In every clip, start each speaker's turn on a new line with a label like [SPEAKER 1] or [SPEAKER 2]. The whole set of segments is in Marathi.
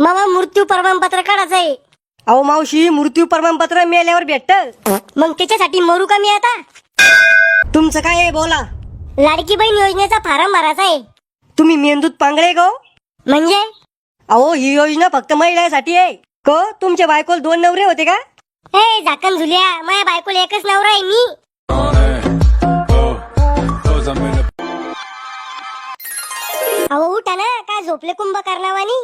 [SPEAKER 1] मामा मृत्यू प्रमाणपत्र काढायचं आहे.
[SPEAKER 2] अहो मावशी मृत्यू प्रमाणपत्र मिळाल्यावर भेटत.
[SPEAKER 1] मग त्याच्यासाठी मरू का मी आता?
[SPEAKER 2] तुमचं काय आहे बोला.
[SPEAKER 1] लाडकी बहीण योजनेचा फारम भरायचा आहे.
[SPEAKER 2] तुम्ही मेंदूत पांगळे गो.
[SPEAKER 1] म्हणजे?
[SPEAKER 2] अहो ही योजना फक्त महिलांसाठी आहे. क तुमच्या बायकोला दोन नवरे होते का?
[SPEAKER 1] हे झाकण झुल्या माझ्या बायकोला एकच नवरा आहे मी. अहो उठा ना काय झोपले कुंभ करणावानी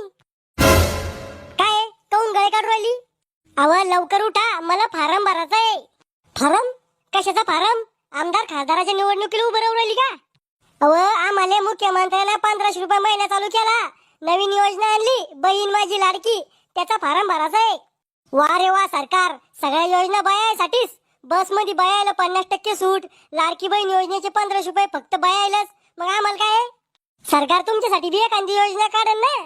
[SPEAKER 1] काऊन गळे काढून राहिली? अव लवकर उठा. मला फारम भरायचा आहे. फारम? कशाचा फारम? आमदार खासदाराच्या निवडणुकीला उभं राहू राहिली का? अव आम्हाला मुख्यमंत्र्याला पंधराशे रुपये महिना चालू केला. नवीन योजना आणली. बहीण माझी लाडकी. त्याचा फारम भरायचा आहे. वा रे वा सरकार. सगळ्या योजना बायासाठीच बसमध्ये बायाला पन्नास टक्के सूट. लाडकी बहीण योजनेचे पंधराशे रुपये फक्त बायालाच. मग आम्हाला काय? सरकार तुमच्यासाठी बी एखादी योजना काढन ना?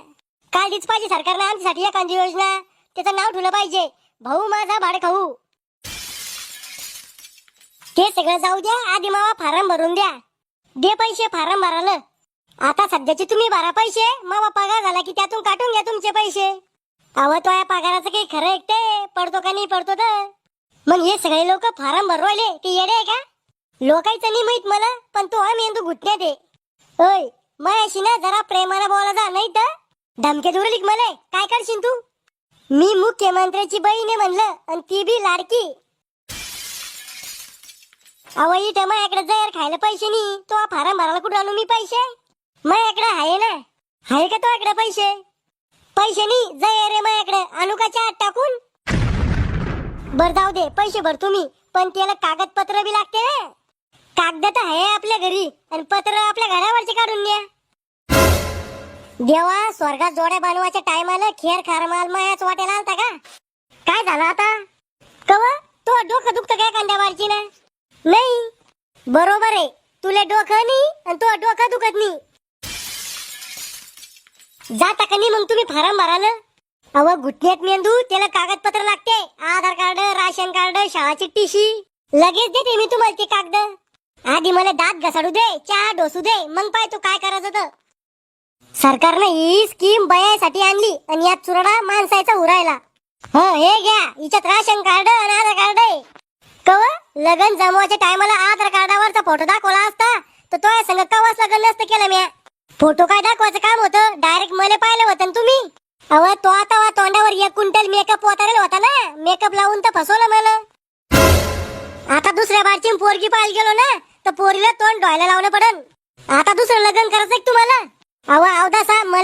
[SPEAKER 1] काढलीच पाहिजे सरकारने आमच्यासाठी एखादी योजना. त्याचं नाव ठेवलं पाहिजे. भाऊ माझा भाडे खाऊ ते सगळं जाऊ द्या. आधी मावा फारम भरून द्या. दे पैसे फारम भरायला आता सध्याचे तुम्ही भरा पैसे. मावा पगार झाला की त्यातून काटून घ्या तुमचे पैसे. अव तो या पगाराचं काही खरं ऐकते पडतो का नाही पडतो तर. मग हे सगळे लोक फारम भरवायले. ते येडे आहे का? लोकायचं नाही माहीत मला पण तो हा मेंदू घुटण्यात आहे ओय मयाशी ना जरा प्रेमाला बोला जा नाही तर? धमके दूर मला. काय करशील तू? मी मुख्यमंत्र्याची बहीण आहे म्हणलं आणि ती बी लाडकी. अव इथं माझ्याकडे जर खायला पैसे नाही तो फारम भरायला कुठं आणू मी पैसे? माझ्याकडे आहे ना. आहे का तो इकडे पैसे? पैसे नाही जय रे माझ्याकडे. आणू का चहा टाकून. बर जाऊ दे पैसे भर तुम्ही पण त्याला कागदपत्र बी लागते ना. कागद तर आहे आपल्या घरी आणि पत्र आपल्या घरावरचे काढून द्या देवा स्वर्गात जोड्या बनवायच्या टायमाला खेर खार माल मायाच वाटेला आलता का? काय झालं आता? कव तो डोकं दुखत काय कांद्यावरची ना नाही. बरोबर आहे. तुला डोकं नाही आणि तो डोकं दुखत नाही. जाता का नाही मग तुम्ही फारम भराल अव घुटण्यात मेंदू त्याला कागदपत्र लागते. आधार कार्ड राशन कार्ड शाळाची टीशी. लगेच देते मी तुम्हाला ते कागद. आधी मला दात घसाडू दे चहा डोसू दे मग पाय तू काय करायचं तर. सरकारनं ही स्कीम बयासाठी आणली आणि यात चुरडा माणसाचा उरायला. हो हे घ्या. हिच्यात राशन कार्ड आणि आधार कार्ड आहे. कव? लगन जमवायच्या टायमाला आधार कार्डावरचा फोटो दाखवला असता तर तो या संग कवाच लग्न नसतं केलं म्या. फोटो काय दाखवायचं काम होतं? डायरेक्ट मला पाहिलं होतं ना तुम्ही. अव तो आता तोंडावर एक क्विंटल मेकअप उतारेल होता ना. मेकअप लावून तर फसवलं मला. आता दुसऱ्या बारची पोरगी पाहायला गेलो ना तर पोरीला तोंड डोळ्याला लावणं पडन. आता दुसरं लग्न करायचं तुम्हाला?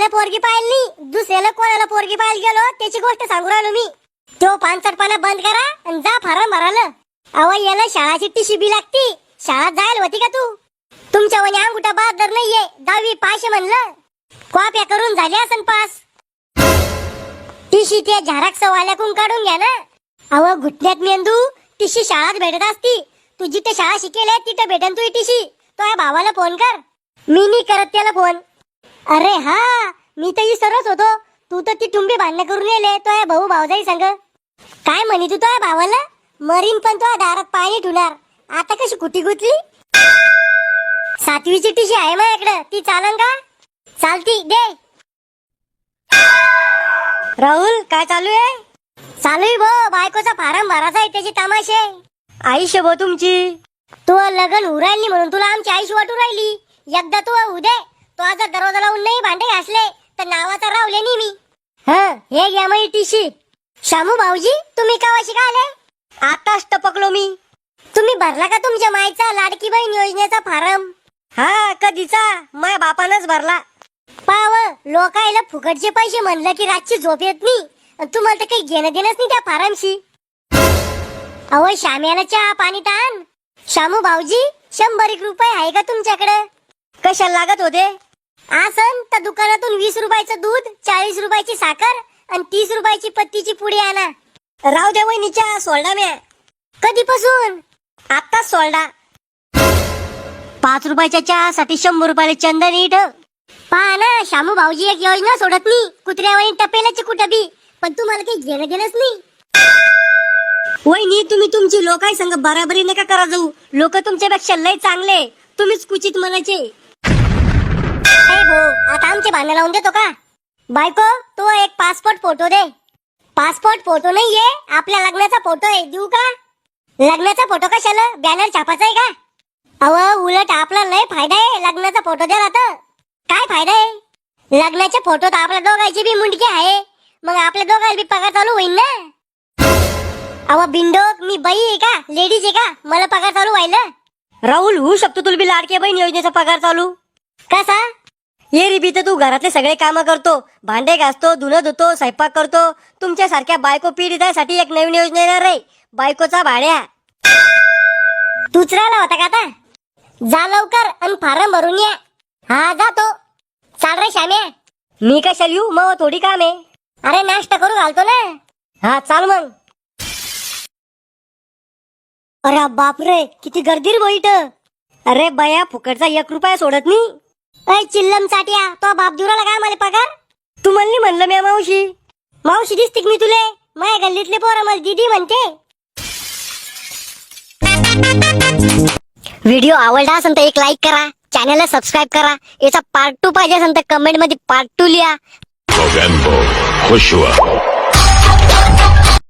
[SPEAKER 1] अव पोरगी पाहिली नाही दुसऱ्याला कोणाला पोरगी पाहायला गेलो त्याची गोष्ट सांगू राहिलो मी. तो पानसटपणा बंद करा आणि जा फारम भरायला. अव याला शाळाची टिशी बी लागती. शाळा जायला होती का तू? तुमच्या वनी अंगुठा बहादर नाहीये दहावी पाचशे म्हणलं. कॉप्या करून झाल्या असन पास. टिशी त्या झाराक सवाल्याकून काढून घ्या ना. अव घुटण्यात मेंदू टिशी शाळात भेटत असती. तू जिथे शाळा शिकेल तिथे भेटन तू टिशी. तो या भावाला फोन कर. मी नाही करत त्याला फोन. अरे हा मी तर विसरत होतो. तू तर ती टुंबी भांडणं करून येले तो या भाऊ भाऊजाई सांग. काय म्हणी तू तो या भावाला? मरीन पण तो दारात पाणी ठुणार आता कशी कुटी गुतली? सातवीची टिशी आहे माझ्याकडे. ती चालन का? चालती दे.
[SPEAKER 2] राहुल काय चालू आहे?
[SPEAKER 1] चालू आहे भो बायकोचा फारम भरायचा आहे त्याची तमाशे.
[SPEAKER 2] आयुष्य भो तुमची.
[SPEAKER 1] तू लग्न उरायली म्हणून तुला आमची आयुष्य वाटू राहिली. एकदा तू उद्या तो आज दरवाजा लावून नाही भांडे घासले तर नावाचा रावले नाही मी हा हे घ्या मग टीशी शामू भाऊजी तुम्ही का आले
[SPEAKER 2] आताच टपकलो मी.
[SPEAKER 1] तुम्ही भरला का तुमच्या माईचा लाडकी बहीण योजनेचा फारम?
[SPEAKER 2] हा कधीचा? माय बापानच भरला.
[SPEAKER 1] पाव लोकायला फुकटचे पैसे म्हणलं की रातची झोप येत नाही. तुम्हाला तर काही घेणं देणंच नाही त्या फारमशी. अहो श्याम्याला चहा पाणी ताण. शामू भाऊजी शंभर एक रुपये आहे का तुमच्याकडे?
[SPEAKER 2] कशाला लागत होते?
[SPEAKER 1] आसन तर दुकानातून वीस रुपयाचं दूध चाळीस रुपयाची साखर आणि तीस रुपयाची पत्तीची पुडी आणा.
[SPEAKER 2] राव द्या वहिनीच्या सोल्डा म्या.
[SPEAKER 1] कधीपासून?
[SPEAKER 2] आताच सोल्डा. पाच रुपयाच्या चहासाठी शंभर रुपयाला चंदन इट.
[SPEAKER 1] पहा ना शामू भाऊजी एक योजना सोडत नाही. कुत्र्यावानी टपेलाची कुठं बी. पण तुम्हाला काही घेणं घेणंच नाही.
[SPEAKER 2] वहिनी तुम्ही तुमची लोकाय संग बराबरी नका करा जाऊ. लोक तुमच्यापेक्षा लय चांगले. तुम्हीच कुचित म्हणायचे
[SPEAKER 1] हे आता आमचे भांडण लावून देतो का? बायको तो एक पासपोर्ट फोटो दे. पासपोर्ट फोटो नाहीये आपल्या लग्नाचा फोटो आहे देऊ का? लग्नाचा फोटो कशाला? बॅनर छापायचा आहे का? अव उलट आपला लय फायदा आहे लग्नाचा फोटो द्या तर. काय फायदा आहे? लग्नाच्या फोटोत आपल्या दोघांची बी मुंडकी आहे. मग आपल्या दोघांना बी पगार चालू होईल ना? अव बिंडोक मी बाई आहे का? लेडीज आहे का? मला पगार चालू व्हायला.
[SPEAKER 2] राहुल होऊ शकतो तुला बी लाडके बहीण योजनेचा पगार चालू.
[SPEAKER 1] कसा?
[SPEAKER 2] ये रिबी तर तू घरातले सगळे कामं करतो. भांडे घासतो धुणं धुतो स्वयंपाक करतो. तुमच्या सारख्या बायको पीडितासाठी एक नवीन योजना येणार रे बायकोचा भाड्या.
[SPEAKER 1] तूच राहिला होता का आता? जा लवकर आणि फारम भरून या. हा जातो चाल रे श्याम्या.
[SPEAKER 2] मी कशाला येऊ? मग थोडी काम आहे.
[SPEAKER 1] अरे नाश्ता करू घालतो ना.
[SPEAKER 2] हा चाल मग.
[SPEAKER 1] अरे बापरे किती गर्दी रे बैठ
[SPEAKER 2] अरे बया फुकटचा एक रुपया सोडत नाही.
[SPEAKER 1] अय चिल्लम चाट्या तो बाप दुराला काय मला पगार?
[SPEAKER 2] तू म्हणली म्हणलं मी मावशी.
[SPEAKER 1] मावशी दिसते का मी तुले. माझ्या गल्लीतले पोरं मला दीदी म्हणते. व्हिडिओ आवडला असेल तर एक लाईक करा. चॅनलला सबस्क्राईब करा. याचा पार्ट टू पाहिजे असेल तर कमेंटमध्ये पार्ट टू लिहा.
[SPEAKER 3] Joshua.